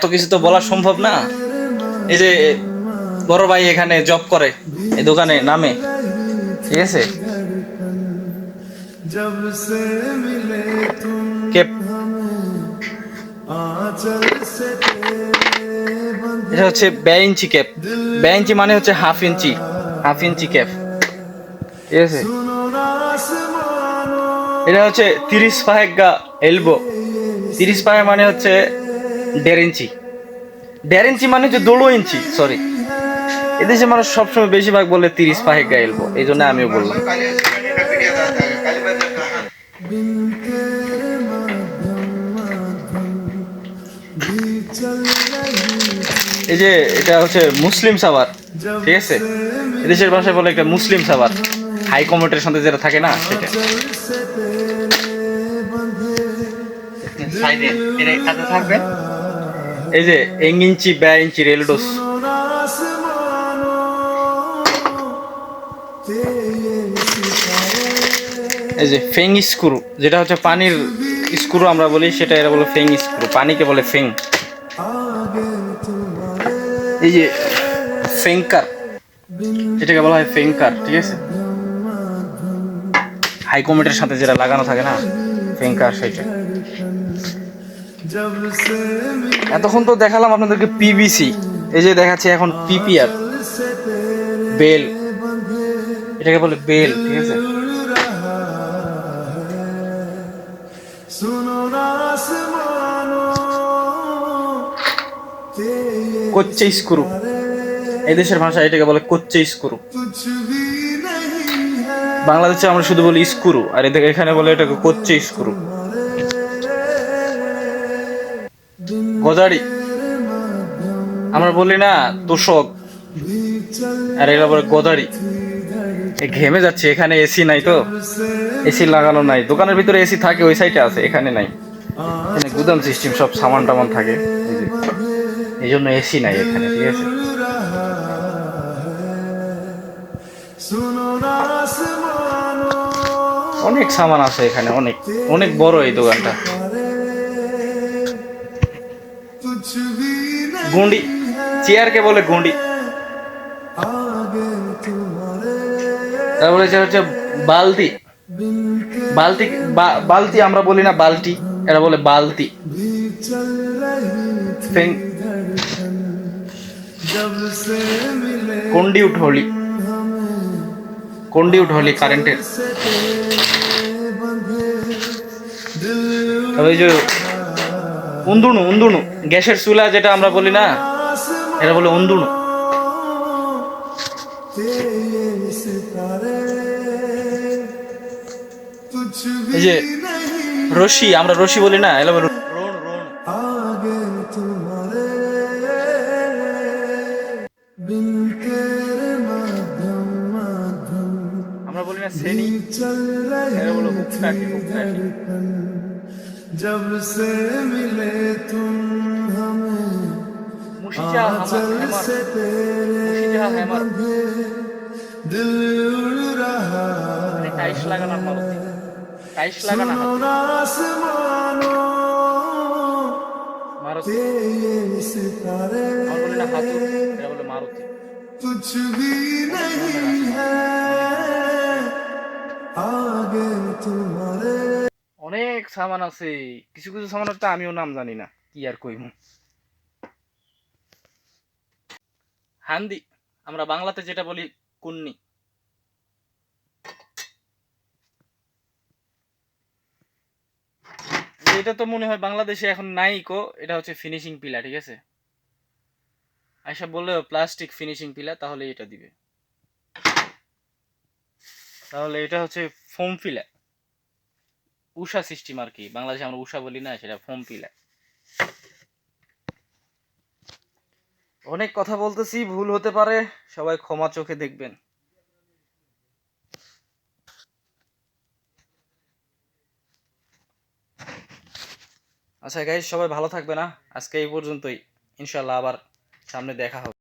এত কিছু তো বলা সম্ভব না। এই যে বড় ভাই এখানে জব করে, এই দোকানে নামে, ঠিক আছে? এটা হচ্ছে ব্যয় ইঞ্চি ক্যাপ ব্যয় ইঞ্চি মানে হচ্ছে half inch half inch cap ঠিক আছে? এটা হচ্ছে তিরিশ পাহেক গা এলবো তিরিশ পায়ে মানে হচ্ছে দেড় ইঞ্চি। দেড় ইঞ্চি মানে যে দোড়ো ইঞ্চি সরি এদেশে মানুষ সবসময় বেশিরভাগ বলে তিরিশ পাহে গাইলবো এই জন্য আমিও বললাম। এই যে এটা হচ্ছে মুসলিম সাবার ঠিক আছে? এদেশের ভাষায় বলে একটা মুসলিম সাবার হাই কমিটির সাথে যেটা থাকে না, সেটা। থাকবে। এই যে এক ইঞ্চি ব্যয় ইঞ্চি রেলডোস এই যে ফেং স্ক্রু, যেটা হচ্ছে পানির স্ক্রু আমরা বলি, সেটা এরা বলে ফেং স্ক্রু। পানিকে বলে ফেং। এই যে ফেংকার, এটাকে বলা হয় ফেংকার, ঠিক আছে? হাইকোমিটার সাথে যেটা লাগানো থাকে না, ফেংকার সেটা। এতক্ষণ তো দেখালাম আপনাদেরকে পিবিসি এই যে দেখাচ্ছে এখন পিপিআর বেল। এটাকে বলে বেল, ঠিক আছে? কোচ্ছে স্ক্রু। এই দেশের ভাষা এটাকে বলে কোচ্ছে স্ক্রু। বাংলাদেশে আমরা শুধু বলি স্ক্রু, আর এখানে বলে এটাকে কচ্চে স্কুরু। গদারি আমরা বলি না তোষক, আর এগুলো বলে গদারি ঘেমে যাচ্ছে, এখানে এসি নাই তো। এসি লাগানো নাই। দোকানের ভিতরে এসি থাকে, ওই সাইডে আছে, এখানে নাই। এখানে গুদাম সিস্টেম সব সামান টামান থাকে। এই জন্য এসি নাই এখানে, ঠিক আছে? অনেক সামান আছে এখানে, অনেক। অনেক বড় এই দোকানটা। গুন্ডি, চেয়ারকে বলে গুন্ডি। তারপরে হচ্ছে বালতি। বালতি বালতি আমরা বলি না, বালতি, এরা বলে বালতি। কন্ডি উঠলি কন্ডি উঠলি কারেন্টের। যে উন্দুনু উন্দুনু। গ্যাসের চুলা যেটা আমরা বলি না, এটা বলে অন্দুন যে রশি, আমরা রশি বলি না, এলা রোন রোন। আমরা বলি না শ্রেণি এটা जब से मिले तुम हमें आंचल से तेरे बंधे दिल उड़ रहा है सुनो आसमानो के ये सितारे कुछ भी नहीं है आगे সামান আছে, কিছু কিছু সামানের তো আমিও নাম জানি না, কি আর কইমু। হান্দি, আমরা বাংলাতে যেটা বলি কুন্নি। এটা তো মনে হয় বাংলাদেশে এখন নাই কো, এটা হচ্ছে ফিনিশিং পিলা, ঠিক আছে? আইসা বললে প্লাস্টিক ফিনিশিং পিলা, তাহলে এটা দিবে। তাহলে এটা হচ্ছে ফোম পিলা। উষা সিস্টেম আর কি? বাংলাদেশে আমরা উষা বলি না, সেটা ফোম পিলা। অনেক কথা বলতেছি, ভুল হতে পারে, সবাই ক্ষমা চোখে দেখবেন। আচ্ছা গাইজ সবাই ভালো থাকবে না আজকে এই পর্যন্তই। ইনশাল্লাহ আবার সামনে দেখা হবে।